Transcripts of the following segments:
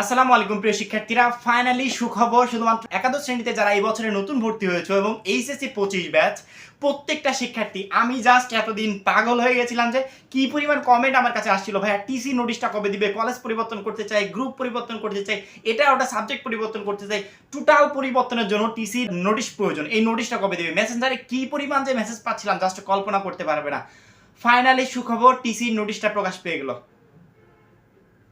আসসালামু আলাইকুম, প্রিয় শিক্ষার্থীরা। ফাইনালি সুখবর, শুধুমাত্র একাদশ শ্রেণীতে যারা এই বছরে নতুন ভর্তি হয়েছে এবং এইচএসসি পঁচিশ ব্যাচ প্রত্যেকটা শিক্ষার্থী, আমি জাস্ট এতদিন পাগল হয়ে গেছিলাম যে কি পরিমাণ কমেন্ট আমার কাছে আসছিল। ভাইয়া টিসি নোটিশটা কবে দিবে? কলেজ পরিবর্তন করতে চাই গ্রুপ পরিবর্তন করতে চাই, এটা ওটা সাবজেক্ট পরিবর্তন করতে চাই। টোটাল পরিবর্তনের জন্য টিসি নোটিশ প্রয়োজন। এই নোটিশটা কবে দিবে? মেসেঞ্জারে কি পরিমাণ যে মেসেজ পাচ্ছিলাম জাস্ট কল্পনা করতে পারবে না। ফাইনালি সুখবর টিসি নোটিশটা প্রকাশ পেয়ে গেল।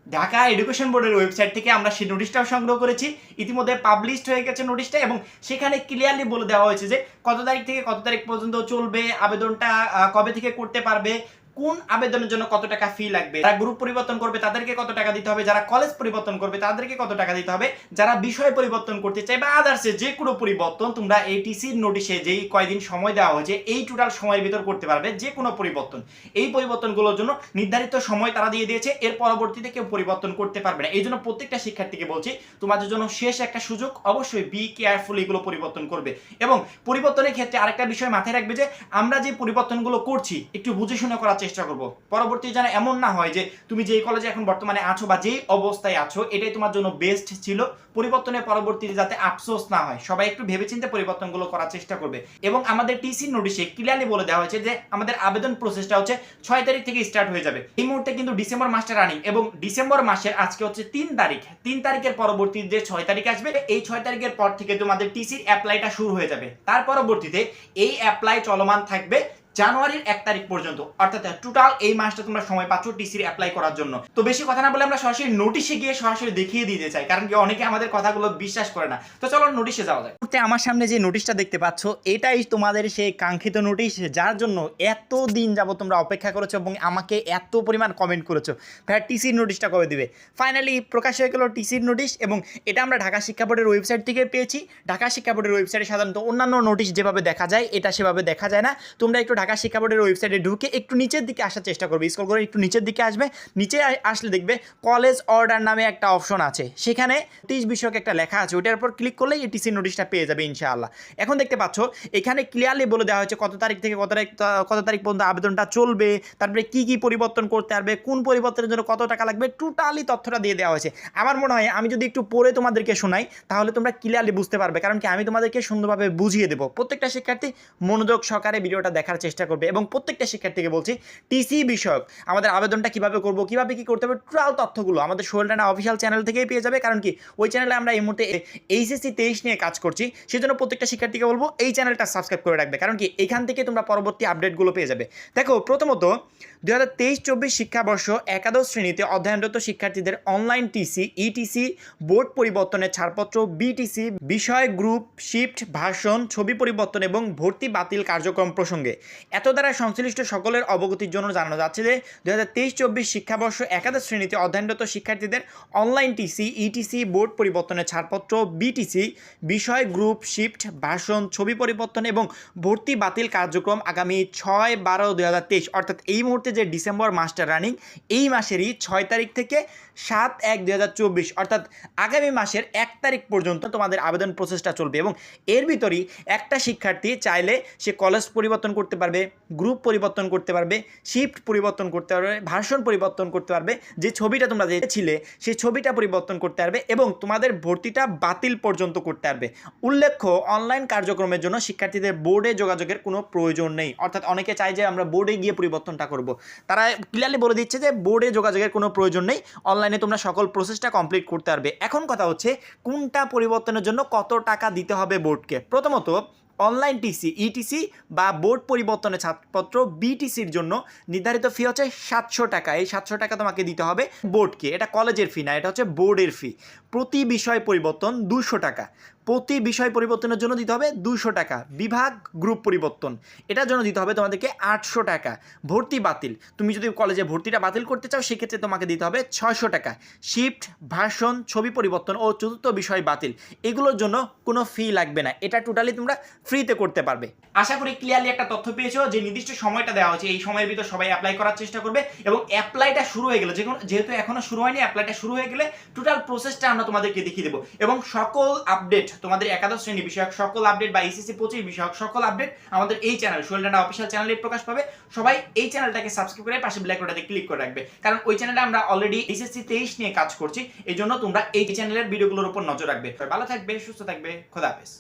ঢাকা এডুকেশন বোর্ডের ওয়েবসাইট থেকে আমরা সেই নোটিশটাও সংগ্রহ করেছি। ইতিমধ্যে পাবলিশড হয়ে গেছে নোটিশটা এবং সেখানে ক্লিয়ারলি বলে দেওয়া হয়েছে যে কত তারিখ থেকে কত তারিখ পর্যন্ত চলবে, আবেদনটা কবে থেকে করতে পারবে কোন আবেদনের জন্য কত টাকা ফি লাগবে যারা গ্রুপ পরিবর্তন করবে, তাদেরকে কত টাকা দিতে হবে, যারা কলেজ পরিবর্তন করবে, তাদেরকে কত টাকা দিতে হবে, যারা বিষয় পরিবর্তন করতে চায় বা আদার্সে যে কোনো পরিবর্তন, তোমরা এই টিসির নোটিশে যেই কয়দিন সময় দেওয়া হয়েছে, এই টোটাল সময়ের ভিতর করতে পারবে যে কোনো পরিবর্তন। এই পরিবর্তনগুলোর জন্য নির্ধারিত সময় তারা দিয়ে দিয়েছে, এর পরবর্তীতে কেউ পরিবর্তন করতে পারবে না। এই জন্য প্রত্যেকটা শিক্ষার্থীকে বলছি, তোমাদের জন্য শেষ একটা সুযোগ, অবশ্যই বি কেয়ারফুল এগুলো পরিবর্তন করবে। এবং পরিবর্তনের ক্ষেত্রে আরেকটা বিষয় মাথায় রাখবে যে, আমরা যে পরিবর্তনগুলো করছি, একটু বুঝে শুনে করার চেষ্টা করব। পরবর্তী যেন এমন না হয় যে তুমি যেই কলেজে এখন বর্তমানে আছো বা যেই অবস্থায় আছো, এটাই তোমার জন্য বেস্ট ছিল। পরিবর্তনের পরবর্তীতে যাতে আফসোস না হয়, সবাই একটু ভেবেচিন্তে পরিবর্তনগুলো করার চেষ্টা করবে। এবং আমাদের টিসি নোটিশে ক্লিয়ারলি বলে দেওয়া হয়েছে যে আমাদের আবেদন প্রসেসটা হচ্ছে ছয় তারিখ থেকে স্টার্ট হয়ে যাবে। এই মুহূর্তে কিন্তু ডিসেম্বর মাসটা রানিং এবং ডিসেম্বর মাসের আজকে হচ্ছে তিন তারিখ। তিন তারিখের পরবর্তী যে ছয় তারিখ আসবে, এই ছয় তারিখের পর থেকে তোমাদের টিসির অ্যাপ্লাইটা শুরু হয়ে যাবে। তার পরবর্তীতে এই অ্যাপ্লাই চলমান থাকবে জানুয়ারির এক তারিখ পর্যন্ত, অর্থাৎ টোটাল এই মাসটা তোমরা সময় পাচ্ছ টিসির অ্যাপ্লাই করার জন্য। তো বেশি কথা না বলে আমরা সরাসরি নোটিশে গিয়ে সরাসরি দেখিয়ে দিতে চাই, কারণ কি অনেকে আমাদের কথাগুলো বিশ্বাস করে না। তো চলো নোটিশে যাওয়া যায় আমার সামনে যে নোটিশটা দেখতে পাচ্ছ, এটাই তোমাদের সেই কাঙ্ক্ষিত নোটিশ যার জন্য এত দিন যাব তোমরা অপেক্ষা করেছ এবং আমাকে এত পরিমাণ কমেন্ট করেছ। ভাইয়া টিসির নোটিশটা কবে দিবে? ফাইনালি প্রকাশ হয়ে গেল টিসির নোটিশ এবং এটা আমরা ঢাকা শিক্ষা বোর্ডের ওয়েবসাইট থেকে পেয়েছি। ঢাকা শিক্ষা বোর্ডের ওয়েবসাইটে সাধারণত অন্যান্য নোটিশ যেভাবে দেখা যায়, এটা সেভাবে দেখা যায় না। তোমরা একটু ঢাকা শিক্ষা বোর্ডের ওয়েবসাইটে ঢুকে একটু নিচের দিকে আসার চেষ্টা করবে। স্কল করে একটু নিচের দিকে আসবে, নিচে আসলে দেখবে কলেজ অর্ডার নামে একটা অপশন আছে। সেখানে নোটিশ বিষয়ক একটা লেখা আছে ওটার উপর ক্লিক করলেই এই টিসির নোটিশটা পেয়ে যাবে ইনশাআল্লাহ। এখন দেখতে পাচ্ছ, এখানে ক্লিয়ারলি বলে দেওয়া হয়েছে কত তারিখ থেকে কত তারিখ কত তারিখ পর্যন্ত আবেদনটা চলবে, তারপরে কি কি পরিবর্তন করতে পারবে, কোন পরিবর্তনের জন্য কত টাকা লাগবে টোটালি তথ্যটা দিয়ে দেওয়া হয়েছে। আমার মনে হয় আমি যদি একটু পড়ে তোমাদেরকে শোনাই, তাহলে তোমরা ক্লিয়ারলি বুঝতে পারবে, কারণ কি আমি তোমাদেরকে সুন্দরভাবে বুঝিয়ে দেবো। প্রত্যেকটা শিক্ষার্থী মনোযোগ সহকারে ভিডিওটা দেখার চেষ্টা করবে। এবং প্রত্যেকটা শিক্ষার্থীকে বলছি টিসি বিষয়ক, আমাদের আবেদনটা কীভাবে করব, কীভাবে কি করতে হবে টোটাল তথ্যগুলো আমাদের সোহেল রানা অফিসিয়াল চ্যানেল থেকেই পেয়ে যাবে। কারণ কি, ওই চ্যানেলে আমরা এই মুহূর্তে এইচএসসি তেইশ নিয়ে কাজ করছি। সেজন্য প্রত্যেকটা শিক্ষার্থীকে বলব, এই চ্যানেলটা সাবস্ক্রাইব করে রাখবে। কারণ কি, এখান থেকে তোমরা পরবর্তী আপডেটগুলো পেয়ে যাবে। দেখো, প্রথমত দু হাজার তেইশ চব্বিশ শিক্ষাবর্ষ একাদশ শ্রেণীতে অধ্যয়নরত শিক্ষার্থীদের অনলাইন টিসি ইটিসি বোর্ড পরিবর্তনের ছাড়পত্র বিটিসি বিষয় গ্রুপ শিফট ভাষণ, ছবি পরিবর্তন এবং ভর্তি বাতিল কার্যক্রম প্রসঙ্গে। এত দ্বারা সংশ্লিষ্ট সকলের অবগতির জন্য জানানো যাচ্ছে যে দু হাজার তেইশ চব্বিশ শিক্ষাবর্ষ একাদশ শ্রেণীতে অধ্যয়নরত শিক্ষার্থীদের অনলাইন টিসি ইটিসি বোর্ড পরিবর্তনের ছাড়পত্র বিটিসি বিষয় গ্রুপ শিফট ভাষণ, ছবি পরিবর্তন এবং ভর্তি বাতিল কার্যক্রম আগামী ছয় বারো দুই হাজার তেইশ, অর্থাৎ এই মুহূর্তে যে ডিসেম্বর মাসটা রানিং এই মাসেরই ছয় তারিখ থেকে সাত এক দুই হাজার চব্বিশ, অর্থাৎ আগামী মাসের এক তারিখ পর্যন্ত তোমাদের আবেদন প্রসেসটা চলবে এবং এর ভিতরই একটা শিক্ষার্থী চাইলে সে কলেজ পরিবর্তন করতে পারবে গ্রুপ পরিবর্তন করতে পারবে শিফট পরিবর্তন করতে পারবে ভাষণ পরিবর্তন করতে পারবে, যে ছবিটা তোমরা ছিলে সেই ছবিটা পরিবর্তন করতে পারবে এবং তোমাদের ভর্তিটা বাতিল পর্যন্ত করতে পারবে। উল্লেখ্য অনলাইন কার্যক্রমের জন্য শিক্ষার্থীদের বোর্ডে যোগাযোগের কোনো প্রয়োজন নেই। অর্থাৎ অনেকে চায় যে আমরা বোর্ডে গিয়ে পরিবর্তনটা করব। তারা ক্লিয়ারলি বলে দিচ্ছে যে বোর্ডে যোগাযোগের কোনো প্রয়োজন নেই। অনলাইনে তোমরা সকল প্রসেসটা কমপ্লিট করতে পারবে। এখন কথা হচ্ছে, কোনটা পরিবর্তনের জন্য কত টাকা দিতে হবে বোর্ডকে প্রথমত অনলাইন টিসি ইটিসি বা বোর্ড পরিবর্তনের ছাড়পত্র বিটিসির জন্য নির্ধারিত ফি হচ্ছে সাতশো টাকা। এই সাতশো টাকা তোমাকে দিতে হবে বোর্ডকে এটা কলেজের ফি না, এটা হচ্ছে বোর্ডের ফি প্রতি বিষয় পরিবর্তন দুশো টাকা। প্রতি বিষয় পরিবর্তনের জন্য দিতে হবে দুশো টাকা। বিভাগ, গ্রুপ পরিবর্তন। এটার জন্য দিতে হবে তোমাদেরকে আটশো টাকা। ভর্তি বাতিল। তুমি যদি কলেজে ভর্তিটা বাতিল করতে চাও, সেক্ষেত্রে তোমাকে দিতে হবে ছয়শো টাকা। শিফট ভাষণ ছবি পরিবর্তন ও চতুর্থ বিষয় বাতিল। এগুলোর জন্য কোনো ফি লাগবে না। এটা টোটালি তোমরা ফ্রিতে করতে পারবে। আশা করি ক্লিয়ারলি একটা তথ্য পেয়েছ যে নির্দিষ্ট সময়টা দেওয়া হচ্ছে এই সময়ের ভিতর সবাই অ্যাপ্লাই করার চেষ্টা করবে এবং অ্যাপ্লাইটা শুরু হয়ে গেলে যেহেতু এখনও শুরু হয়নি অ্যাপ্লাইটা শুরু হয়ে গেলে টোটাল প্রসেসটা আমরা তোমাদেরকে দেখিয়ে দেবো। এবং সকল আপডেট তোমাদের একাদশ শ্রেণি বিষয়ক সকল আপডেট বা এসএসসি পঁচিশ বিষয়ক সকল আপডেট আমাদের এই চ্যানেল সোহেল রানা অফিসিয়াল চ্যানেলে প্রকাশ পাবে। সবাই এই চ্যানেলটাকে সাবস্ক্রাইব করে পাশে ব্ল্যাক বাটনে ক্লিক করে রাখবে। কারণ ওই চ্যানেলে আমরা অলরেডি এসএসসি তেইশ নিয়ে কাজ করছি এই জন্য তোমরা এই চ্যানেলের ভিডিওগুলোর উপর নজর রাখবে। ভালো থাকবে, সুস্থ থাকবে, খোদা হাফেজ।